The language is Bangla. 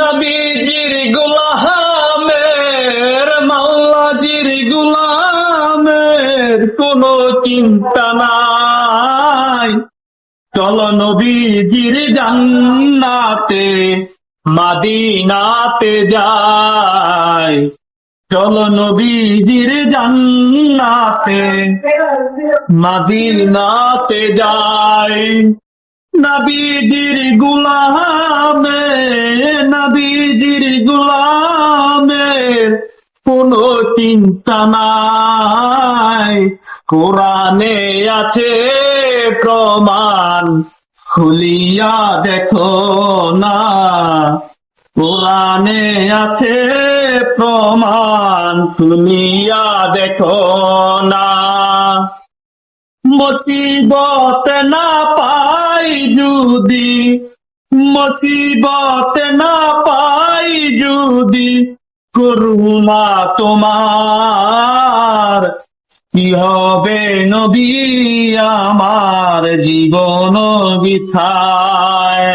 নবীজির গুলামের মাল্লাজির গুলামের কোনো চিন্তা নাই। চল নবীজির জান্নাতে, মাদিনাতে যায় চল নবীজির জান্নাতে, মাদিনাতে যায় নবীজির গুলামে নবীজির গুলামে কোনো চিন্তা নাই। কোরআনে আছে প্রমাণ, খুলিয়া দেখো না। কোরআনে আছে প্রমাণ, খুলিয়া দেখো না। মুসিবত না পাই যদি, মুসিবত না পাই যদি করুমা তোমার কি হবে নবী আমার জীবন বিথায়